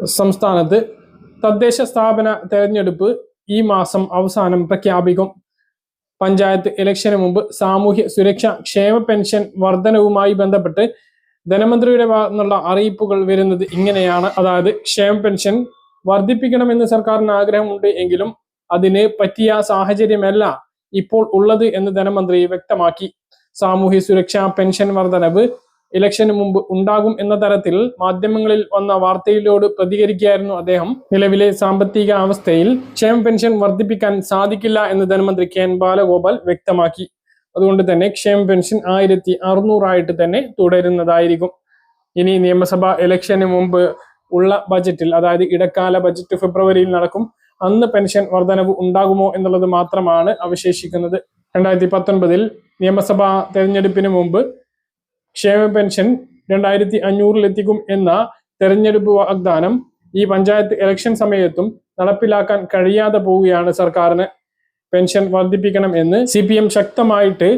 സംസ്ഥാനത്ത് തദ്ദേശ സ്ഥാപന തെരഞ്ഞെടുപ്പ് ഈ മാസം അവസാനം പ്രഖ്യാപിക്കും. പഞ്ചായത്ത് ഇലക്ഷന് മുമ്പ് സാമൂഹ്യ സുരക്ഷ ക്ഷേമ പെൻഷൻ വർധനവുമായി ബന്ധപ്പെട്ട് ധനമന്ത്രിയുടെ ഭാഗത്തുനിന്നുള്ള അറിയിപ്പുകൾ വരുന്നത് ഇങ്ങനെയാണ്. അതായത് ക്ഷേമ പെൻഷൻ വർദ്ധിപ്പിക്കണമെന്ന് സർക്കാരിന് ആഗ്രഹമുണ്ട് എങ്കിലും അതിന് പറ്റിയ സാഹചര്യമല്ല ഇപ്പോൾ ഉള്ളത് എന്ന് ധനമന്ത്രി വ്യക്തമാക്കി. സാമൂഹ്യ സുരക്ഷാ പെൻഷൻ വർധനവ് ഇലക്ഷന് മുമ്പ് ഉണ്ടാകും എന്ന തരത്തിൽ മാധ്യമങ്ങളിൽ വന്ന വാർത്തയിലോട് പ്രതികരിക്കുകയായിരുന്നു അദ്ദേഹം. നിലവിലെ സാമ്പത്തിക അവസ്ഥയിൽ ക്ഷേമ പെൻഷൻ വർദ്ധിപ്പിക്കാൻ സാധിക്കില്ല എന്ന് ധനമന്ത്രി കെ എൻ ബാലഗോപാൽ വ്യക്തമാക്കി. അതുകൊണ്ട് തന്നെ ക്ഷേമ പെൻഷൻ ആയിരത്തി അറുന്നൂറായിട്ട് തന്നെ തുടരുന്നതായിരിക്കും. ഇനി നിയമസഭാ ഇലക്ഷന് മുമ്പ് ഉള്ള ബജറ്റിൽ അതായത് ഇടക്കാല ബജറ്റ് ഫെബ്രുവരിയിൽ നടക്കും അന്ന് പെൻഷൻ വർധനവ് ഉണ്ടാകുമോ എന്നുള്ളത് മാത്രമാണ് അവശേഷിക്കുന്നത്. രണ്ടായിരത്തി പത്തൊൻപതിൽ നിയമസഭാ തെരഞ്ഞെടുപ്പിന് മുമ്പ് ക്ഷേമ പെൻഷൻ രണ്ടായിരത്തി അഞ്ഞൂറിലെത്തിക്കും എന്ന തെരഞ്ഞെടുപ്പ് വാഗ്ദാനം ഈ പഞ്ചായത്ത് ഇലക്ഷൻ സമയത്തും നടപ്പിലാക്കാൻ കഴിയാതെ പോവുകയാണ് സർക്കാരിന് പെൻഷൻ വർദ്ധിപ്പിക്കണം എന്ന് സി പി എം ശക്തമായിട്ട്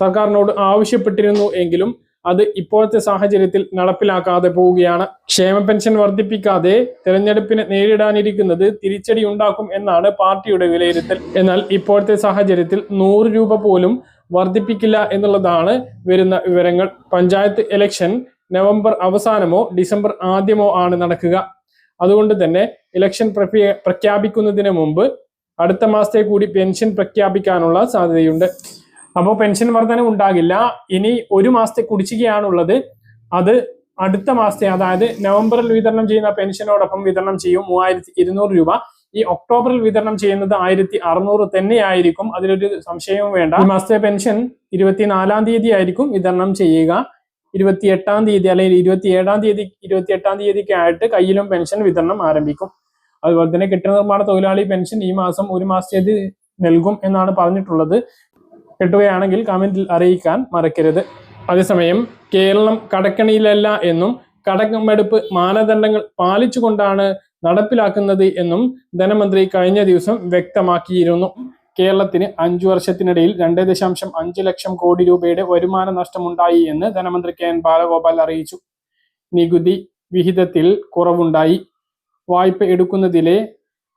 സർക്കാരിനോട് ആവശ്യപ്പെട്ടിരുന്നു എങ്കിലും അത് ഇപ്പോഴത്തെ സാഹചര്യത്തിൽ നടപ്പിലാക്കാതെ പോവുകയാണ്. ക്ഷേമ പെൻഷൻ വർദ്ധിപ്പിക്കാതെ തെരഞ്ഞെടുപ്പിനെ നേരിടാനിരിക്കുന്നത് തിരിച്ചടി ഉണ്ടാക്കും എന്നാണ് പാർട്ടിയുടെ വിലയിരുത്തൽ. എന്നാൽ ഇപ്പോഴത്തെ സാഹചര്യത്തിൽ നൂറ് രൂപ പോലും വർദ്ധിപ്പിക്കില്ല എന്നുള്ളതാണ് വരുന്ന വിവരങ്ങൾ. പഞ്ചായത്ത് ഇലക്ഷൻ നവംബർ അവസാനമോ ഡിസംബർ ആദ്യമോ ആണ് നടക്കുക. അതുകൊണ്ട് തന്നെ ഇലക്ഷൻ പ്രഖ്യാപിക്കുന്നതിന് മുമ്പ് അടുത്ത മാസത്തെ കൂടി പെൻഷൻ പ്രഖ്യാപിക്കാനുള്ള സാധ്യതയുണ്ട്. അപ്പോൾ പെൻഷൻ വർധന ഉണ്ടാകില്ല. ഇനി ഒരു മാസത്തെ കുടിശ്ശികയാണുള്ളത്. അത് അടുത്ത മാസത്തെ അതായത് നവംബറിൽ വിതരണം ചെയ്യുന്ന പെൻഷനോടൊപ്പം വിതരണം ചെയ്യും. മൂവായിരത്തി രൂപ. ഈ ഒക്ടോബറിൽ വിതരണം ചെയ്യുന്നത് ആയിരത്തി അറുന്നൂറ് തന്നെയായിരിക്കും. അതിലൊരു സംശയവും വേണ്ട. ഈ മാസത്തെ പെൻഷൻ ഇരുപത്തിനാലാം തീയതി ആയിരിക്കും വിതരണം ചെയ്യുക. ഇരുപത്തി എട്ടാം തീയതി അല്ലെങ്കിൽ ഇരുപത്തി ഏഴാം തീയതി ഇരുപത്തി എട്ടാം തീയതിക്ക് ആയിട്ട് കയ്യിലും പെൻഷൻ വിതരണം ആരംഭിക്കും. അതുപോലെ തന്നെ കെട്ടിട നിർമ്മാണ തൊഴിലാളി പെൻഷൻ ഈ മാസം ഒരു മാസത്തേത് നൽകും എന്നാണ് പറഞ്ഞിട്ടുള്ളത്. കിട്ടുകയാണെങ്കിൽ കമന്റിൽ അറിയിക്കാൻ മറക്കരുത്. അതേസമയം കേരളം കടക്കണിയിലല്ല എന്നും കടക്കമെടുപ്പ് മാനദണ്ഡങ്ങൾ പാലിച്ചുകൊണ്ടാണ് നടപ്പിലാക്കുന്നത് എന്നും ധനമന്ത്രി കഴിഞ്ഞ ദിവസം വ്യക്തമാക്കിയിരുന്നു. കേരളത്തിന് അഞ്ചു വർഷത്തിനിടയിൽ രണ്ട് ദശാംശം അഞ്ച് ലക്ഷം കോടി രൂപയുടെ വരുമാന നഷ്ടമുണ്ടായി എന്ന് ധനമന്ത്രി കെ എൻ ബാലഗോപാൽ അറിയിച്ചു. നികുതി വിഹിതത്തിൽ കുറവുണ്ടായി. വായ്പ എടുക്കുന്നതിലെ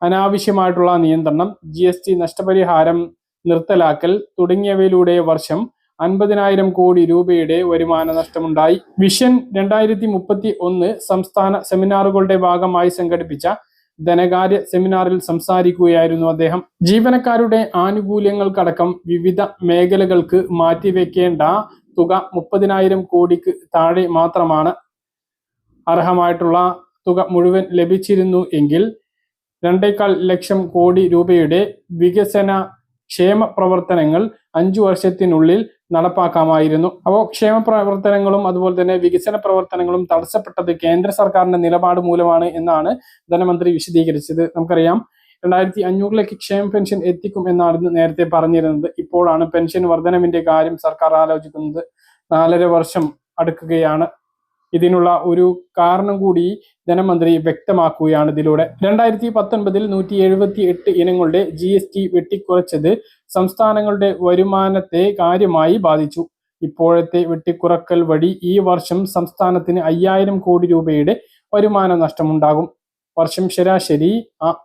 അനാവശ്യമായിട്ടുള്ള നിയന്ത്രണം ജി നഷ്ടപരിഹാരം നിർത്തലാക്കൽ തുടങ്ങിയവയിലൂടെ വർഷം അൻപതിനായിരം കോടി രൂപയുടെ വരുമാന നഷ്ടമുണ്ടായി. വിഷൻ രണ്ടായിരത്തി മുപ്പത്തി ഒന്ന് സംസ്ഥാന സെമിനാറുകളുടെ ഭാഗമായി സംഘടിപ്പിച്ച ധനകാര്യ സെമിനാറിൽ സംസാരിക്കുകയായിരുന്നു അദ്ദേഹം. ജീവനക്കാരുടെ ആനുകൂല്യങ്ങൾക്കടക്കം വിവിധ മേഖലകൾക്ക് മാറ്റിവെക്കേണ്ട തുക മുപ്പതിനായിരം കോടിക്ക് താഴെ മാത്രമാണ് അർഹമായിട്ടുള്ള തുക മുഴുവൻ ലഭിച്ചിരുന്നു എങ്കിൽ രണ്ടേക്കാൽ ലക്ഷം കോടി രൂപയുടെ വികസന ക്ഷേമ പ്രവർത്തനങ്ങൾ അഞ്ചു വർഷത്തിനുള്ളിൽ നടപ്പാക്കാമായിരുന്നു. അപ്പോൾ ക്ഷേമ പ്രവർത്തനങ്ങളും അതുപോലെ തന്നെ വികസന പ്രവർത്തനങ്ങളും തടസ്സപ്പെട്ടത് കേന്ദ്ര സർക്കാരിന്റെ നിലപാട് മൂലമാണ് എന്നാണ് ധനമന്ത്രി വിശദീകരിച്ചത്. നമുക്കറിയാം രണ്ടായിരത്തി അഞ്ഞൂറിലേക്ക് ക്ഷേമ പെൻഷൻ എത്തിക്കും എന്നാണ് നേരത്തെ പറഞ്ഞിരുന്നത്. ഇപ്പോഴാണ് പെൻഷൻ വർധനവിന്റെ കാര്യം സർക്കാർ ആലോചിക്കുന്നത്. നാലര വർഷം അടുക്കുകയാണ്. ഇതിനുള്ള ഒരു കാരണം കൂടി ധനമന്ത്രി വ്യക്തമാക്കുകയാണ് ഇതിലൂടെ. രണ്ടായിരത്തി പത്തൊൻപതിൽ നൂറ്റി എഴുപത്തി എട്ട് ഇനങ്ങളുടെ ജി എസ് ടി വെട്ടിക്കുറച്ചത് സംസ്ഥാനങ്ങളുടെ വരുമാനത്തെ കാര്യമായി ബാധിച്ചു. ഇപ്പോഴത്തെ വെട്ടിക്കുറക്കൽ വഴി ഈ വർഷം സംസ്ഥാനത്തിന് അയ്യായിരം കോടി രൂപയുടെ വരുമാന നഷ്ടമുണ്ടാകും. വർഷം ശരാശരി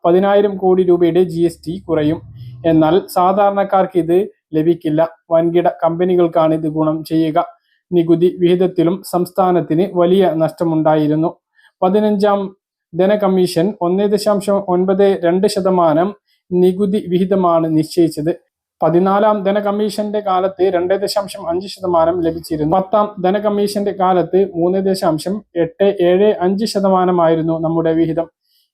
പതിനായിരം കോടി രൂപയുടെ ജി എസ് ടി കുറയും. എന്നാൽ സാധാരണക്കാർക്ക് ഇത് ലഭിക്കില്ല. വൻകിട കമ്പനികൾക്കാണ് ഇത് ഗുണം ചെയ്യുക. നികുതി വിഹിതത്തിലും സംസ്ഥാനത്തിന് വലിയ നഷ്ടമുണ്ടായിരുന്നു. പതിനഞ്ചാം ധനകമ്മീഷൻ ഒന്നേ ദശാംശം ഒൻപത് രണ്ട് ശതമാനം നികുതി വിഹിതമാണ് നിശ്ചയിച്ചത്. പതിനാലാം ധനകമ്മീഷന്റെ കാലത്ത് രണ്ട് ദശാംശം അഞ്ച് ശതമാനം ലഭിച്ചിരുന്നു. പത്താം ധനകമ്മീഷന്റെ കാലത്ത് മൂന്ന് ദശാംശം എട്ട് ഏഴ് അഞ്ച് ശതമാനമായിരുന്നു നമ്മുടെ വിഹിതം.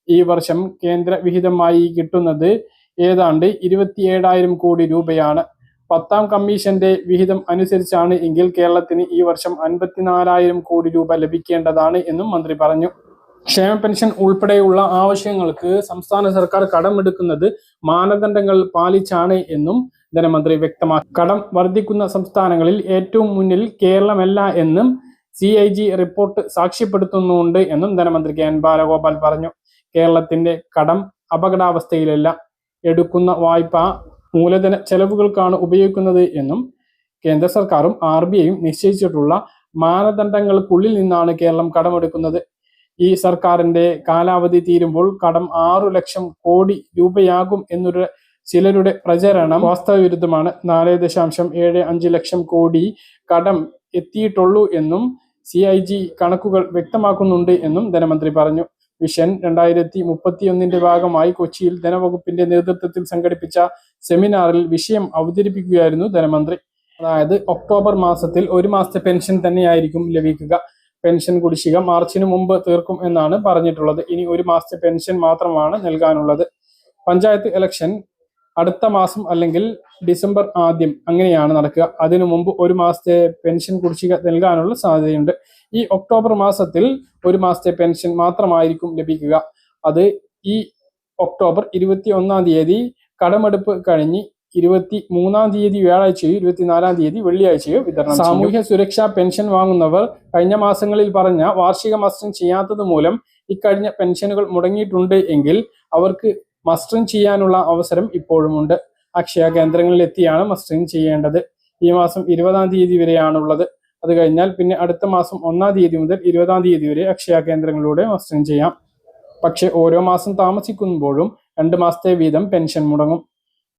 ഈ വർഷം കേന്ദ്ര വിഹിതമായി കിട്ടുന്നത് ഏതാണ്ട് ഇരുപത്തിയേഴായിരം കോടി രൂപയാണ്. പത്താം കമ്മീഷന്റെ വിഹിതം അനുസരിച്ചാണ് എങ്കിൽ കേരളത്തിന് ഈ വർഷം അൻപത്തിനാലായിരം കോടി രൂപ ലഭിക്കേണ്ടതാണ് എന്നും മന്ത്രി പറഞ്ഞു. ക്ഷേമ പെൻഷൻ ഉൾപ്പെടെയുള്ള ആവശ്യങ്ങൾക്ക് സംസ്ഥാന സർക്കാർ കടമെടുക്കുന്നത് മാനദണ്ഡങ്ങൾ പാലിച്ചാണ് എന്നും ധനമന്ത്രി വ്യക്തമാക്കി. കടം വർദ്ധിക്കുന്ന സംസ്ഥാനങ്ങളിൽ ഏറ്റവും മുന്നിൽ കേരളമല്ല എന്നും സി ഐ ജി റിപ്പോർട്ട് സാക്ഷ്യപ്പെടുത്തുന്നുണ്ട് എന്നും ധനമന്ത്രി കെ എൻ ബാലഗോപാൽ പറഞ്ഞു. കേരളത്തിന്റെ കടം അപകടാവസ്ഥയിലല്ല. എടുക്കുന്ന വായ്പ മൂലധന ചെലവുകൾക്കാണ് ഉപയോഗിക്കുന്നത് എന്നും കേന്ദ്ര സർക്കാരും ആർ ബി ഐയും നിശ്ചയിച്ചിട്ടുള്ള മാനദണ്ഡങ്ങൾക്കുള്ളിൽ നിന്നാണ് കേരളം കടമെടുക്കുന്നത്. ഈ സർക്കാരിന്റെ കാലാവധി തീരുമ്പോൾ കടം ആറു ലക്ഷം കോടി രൂപയാകും എന്നൊരു ചിലരുടെ പ്രചരണം വാസ്തവവിരുദ്ധമാണ്. നാല് ദശാംശം ഏഴ് അഞ്ച് ലക്ഷം കോടി കടം എത്തിയിട്ടുള്ളൂ എന്നും സി ഐ ജി കണക്കുകൾ വ്യക്തമാക്കുന്നുണ്ട് എന്നും ധനമന്ത്രി പറഞ്ഞു. വിഷൻ രണ്ടായിരത്തി മുപ്പത്തിയൊന്നിന്റെ ഭാഗമായി കൊച്ചിയിൽ ധനവകുപ്പിന്റെ നേതൃത്വത്തിൽ സംഘടിപ്പിച്ച സെമിനാറിൽ വിഷയം അവതരിപ്പിക്കുകയായിരുന്നു ധനമന്ത്രി. അതായത് ഒക്ടോബർ മാസത്തിൽ ഒരു മാസത്തെ പെൻഷൻ തന്നെയായിരിക്കും ലഭിക്കുക. പെൻഷൻ കുടിശ്ശിക മാർച്ചിന് മുമ്പ് തീർക്കും എന്നാണ് പറഞ്ഞിട്ടുള്ളത്. ഇനി ഒരു മാസത്തെ പെൻഷൻ മാത്രമാണ് നൽകാനുള്ളത്. പഞ്ചായത്ത് ഇലക്ഷൻ അടുത്ത മാസം അല്ലെങ്കിൽ ഡിസംബർ ആദ്യം അങ്ങനെയാണ് നടക്കുക. അതിനു മുമ്പ് ഒരു മാസത്തെ പെൻഷൻ കുടിശ്ശിക നൽകാനുള്ള സാധ്യതയുണ്ട്. ഈ ഒക്ടോബർ മാസത്തിൽ ഒരു മാസത്തെ പെൻഷൻ മാത്രമായിരിക്കും ലഭിക്കുക. അത് ഈ ഒക്ടോബർ ഇരുപത്തി ഒന്നാം തീയതി കടമെടുപ്പ് കഴിഞ്ഞ് ഇരുപത്തി മൂന്നാം തീയതി വ്യാഴാഴ്ചയോ ഇരുപത്തിനാലാം തീയതി വെള്ളിയാഴ്ചയോ വിതരണം സാമൂഹ്യ സുരക്ഷാ പെൻഷൻ വാങ്ങുന്നവർ കഴിഞ്ഞ മാസങ്ങളിൽ പറഞ്ഞ വാർഷിക മസ്റ്ററിംഗ് ചെയ്യാത്തത് മൂലം ഇക്കഴിഞ്ഞ പെൻഷനുകൾ മുടങ്ങിയിട്ടുണ്ട് എങ്കിൽ അവർക്ക് മസ്റ്ററിംഗ് ചെയ്യാനുള്ള അവസരം ഇപ്പോഴുമുണ്ട്. അക്ഷയ കേന്ദ്രങ്ങളിൽ എത്തിയാണ് മസ്റ്ററിംഗ് ചെയ്യേണ്ടത്. ഈ മാസം ഇരുപതാം തീയതി വരെയാണുള്ളത്. അത് കഴിഞ്ഞാൽ പിന്നെ അടുത്ത മാസം ഒന്നാം തീയതി മുതൽ ഇരുപതാം തീയതി വരെ അക്ഷയ കേന്ദ്രങ്ങളിലൂടെ മസ്റ്ററിംഗ് ചെയ്യാം. പക്ഷേ ഓരോ മാസം താമസിക്കുമ്പോഴും രണ്ട് മാസത്തെ വീതം പെൻഷൻ മുടങ്ങും.